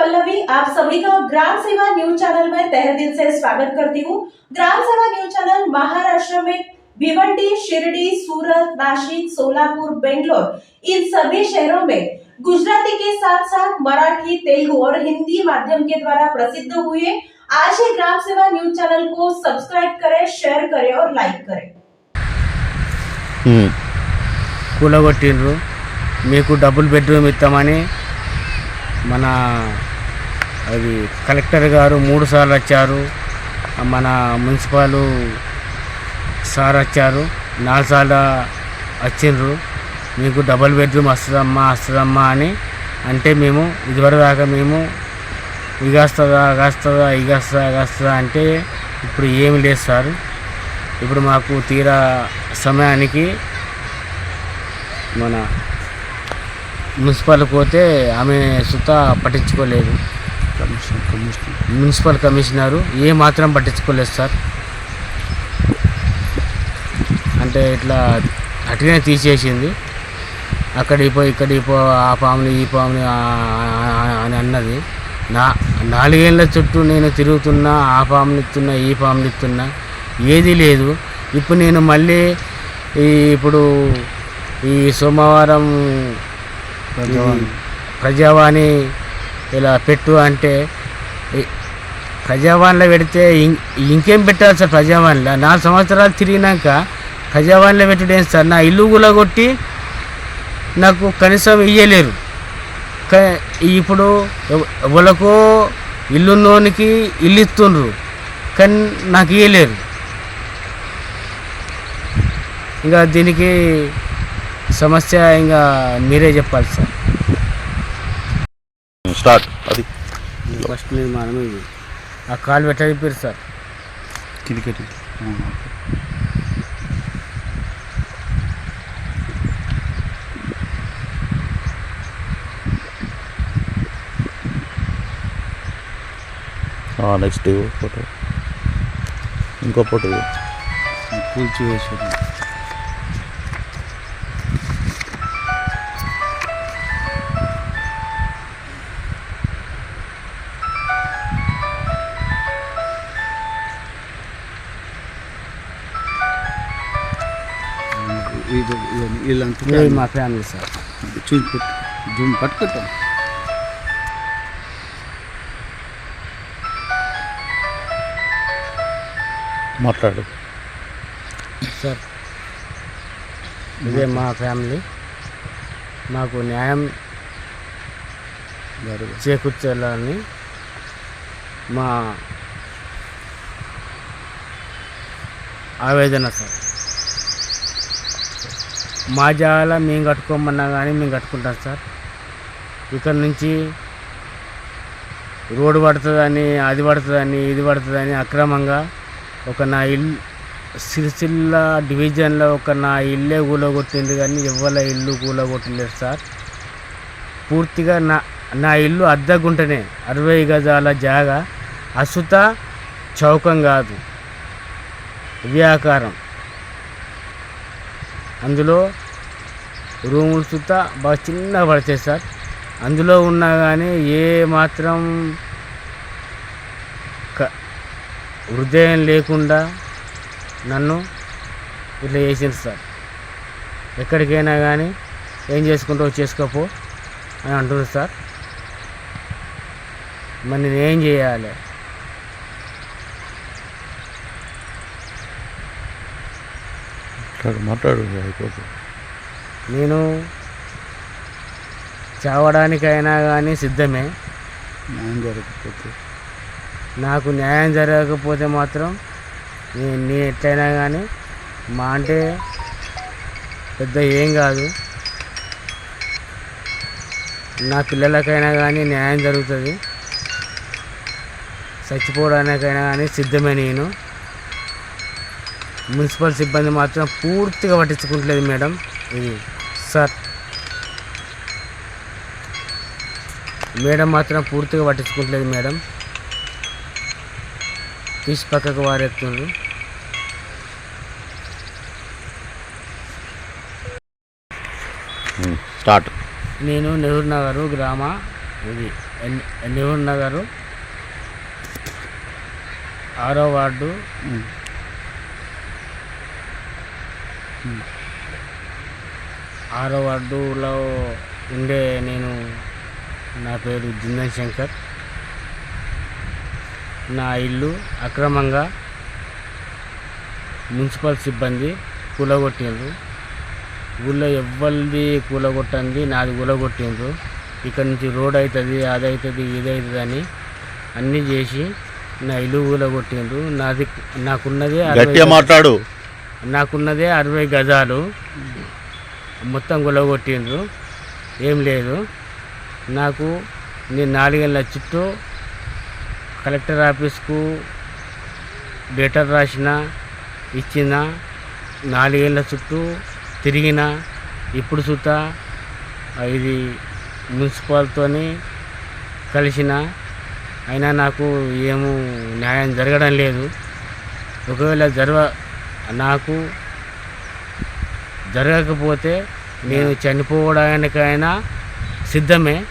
पल्लवी आप सभी का ग्राम सेवा न्यूज चैनल में तहे दिल से स्वागत करती हूँ ग्राम सेवा न्यूज चैनल महाराष्ट्र में भिवंडी शिरडी सूरत नासिक सोलापुर बेंगलोर इन सभी शहरों में गुजराती के साथ साथ मराठी तेलुगु और हिंदी माध्यम के द्वारा प्रसिद्ध हुए आज ही ग्राम सेवा न्यूज चैनल को सब्सक्राइब करें शेयर करें और लाइक करें ఉమ్. కూలగొట్టిండ్రు మీకు డబుల్ బెడ్రూమ్ ఇస్తామని మన అది కలెక్టర్ గారు మూడు సార్లు వచ్చారు మన మున్సిపల్ సార్ వచ్చారు నాలుగు సార్లు వచ్చిండ్రు. మీకు డబుల్ బెడ్రూమ్ వస్తుందమ్మా వస్తుందమ్మా అని అంటే మేము ఇదివరకు దాకా మేము ఇగాస్తుందా వస్తుందా ఇగాస్తుందా వస్తుందా అంటే ఇప్పుడు ఏమి లేదు సార్. ఇప్పుడు మాకు తీరా సమయానికి మన మున్సిపల్ పోతే ఆమె సుత పట్టించుకోలేదు. మున్సిపల్ కమిషనరు ఏ మాత్రం పట్టించుకోలేదు సార్. అంటే ఇట్లా అటుగానే తీసేసింది. అక్కడికి పో ఇక్కడికి పో ఆ పాముని ఈ పాముని అని అన్నది. నా నాలుగేళ్ళ చుట్టూ నేను తిరుగుతున్నా ఆ పాముని ఇస్తున్నా ఈ పాముని ఇస్తున్నా ఏది లేదు. ఇప్పుడు నేను మళ్ళీ ఈ ఇప్పుడు ఈ సోమవారం ప్రజావాణి ఇలా పెట్టు అంటే ప్రజావాణిలో పెడితే ఇం- ఇంకేం పెట్టాలి సార్ ప్రజావాణిలో నాలుగు సంవత్సరాలు తిరిగినాక ప్రజావాణిలో ఏం సార్? నా ఇల్లు కూలగొట్టి నాకు కనీసం ఇయ్యలేరు. ఇప్పుడు ఎవ- ఎవరికో ఇల్లున్నోనికి ఇల్లు ఇస్తుండ్రు కానీ నాకు ఇయ్యలేరు. ఇంకా దీనికి సమస్య ఇంకా మీరే చెప్పాలి సార్. స్టార్ట్. అది. ఫస్ట్ నిర్మాణం ఇది. ఆ కాలు పెట్టారు సార్. కిటికీ నెక్స్ట్ ఫోటో ఇంకో ఫోటో కూల్చి వేసి వీళ్ళంతా మా ఫ్యామిలీ సార్ చూసి జూమ్ పట్టుకుంటాం మాట్లాడు సార్ ఇదే మా ఫ్యామిలీ మాకు న్యాయం చేకూర్చాలని మా ఆవేదన సార్ మా జాగాలో మేము కట్టుకోమన్నా కానీ మేము కట్టుకుంటాం సార్. ఇక్కడ నుంచి రోడ్డు పడుతుందని అది పడుతుందని ఇది పడుతుందని అక్రమంగా ఒక నా ఇల్లు సిరిసిల్ల డివిజన్లో ఒక నా ఇల్లే కూలగొట్టింది కానీ ఎవరి ఇల్లు కూలగొట్టలేదు సార్. పూర్తిగా నా నా ఇల్లు అద్దగుంటనే అరవై గజాల జాగా అసుత చౌకం కాదు. వ్యాకారం. అందులో రూములు సుత బాగా చిన్నగా పడతాయి సార్ అందులో ఉన్నా కానీ ఏ మాత్రం క- హృదయం లేకుండా నన్ను ఇట్లా చేసింది సార్. ఎక్కడికైనా కానీ ఏం చేసుకుంటావు చేసుకోపో అని అంటుంది సార్. మరి నేను ఏం చేయాలి? మాట్లాడు మాట్లాడు అయిపోతుంది. నేను చావడానికైనా కానీ సిద్ధమే. న్యాయం జరగకపోతే? నాకు న్యాయం జరగకపోతే మాత్రం నే- నేను ఎట్లయినా కానీ మా అంటే పెద్ద ఏం కాదు. నా పిల్లలకైనా కానీ న్యాయం జరుగుతుంది. చచ్చిపోవడానికైనా కానీ సిద్ధమే నేను. మున్సిపల్ సిబ్బంది మాత్రం పూర్తిగా పట్టించుకుంటలేదు మేడం. ఇది. సార్. మేడం మాత్రం పూర్తిగా పట్టించుకుంటలేదు మేడం. తీసి పక్కకు వారెత్తుండ్రు స్టార్ట్. నేను నెహ్రూ నగర్ గ్రామ. ఇది. నెహ్రూ నగరు. ఆరో వార్డు. ఆరో వార్డులో ఉండే నేను నా పేరు జిందన్ శంకర్. నా ఇల్లు అక్రమంగా మున్సిపల్ సిబ్బంది కూలగొట్టిండ్రు. ఊళ్ళో ఎవ్వరిది కూలగొట్టండి నాది కూలగొట్టిండ్రు. ఇక్కడ నుంచి రోడ్ అవుతుంది అది అవుతుంది ఇది అవుతుంది అని అన్నీ చేసి నా ఇల్లు కూలగొట్టిండ్రు. నాది నాకున్నదే మాట్లాడు. నాకున్నదే అరవై గజాలు. మొత్తం గులగొట్టిండ్రు. ఏం లేదు. నాకు నేను నాలుగేళ్ళ చుట్టూ కలెక్టర్ ఆఫీస్కు లెటర్ రాసిన ఇచ్చిన నాలుగేళ్ళ చుట్టూ తిరిగిన ఇప్పుడు సుత ఇది మున్సిపాల్తోని కలిసిన. అయినా నాకు ఏమో న్యాయం జరగడం లేదు. ఒకవేళ జరగ నాకు జరగకపోతే నేను చనిపోవడానికైనా సిద్ధమే.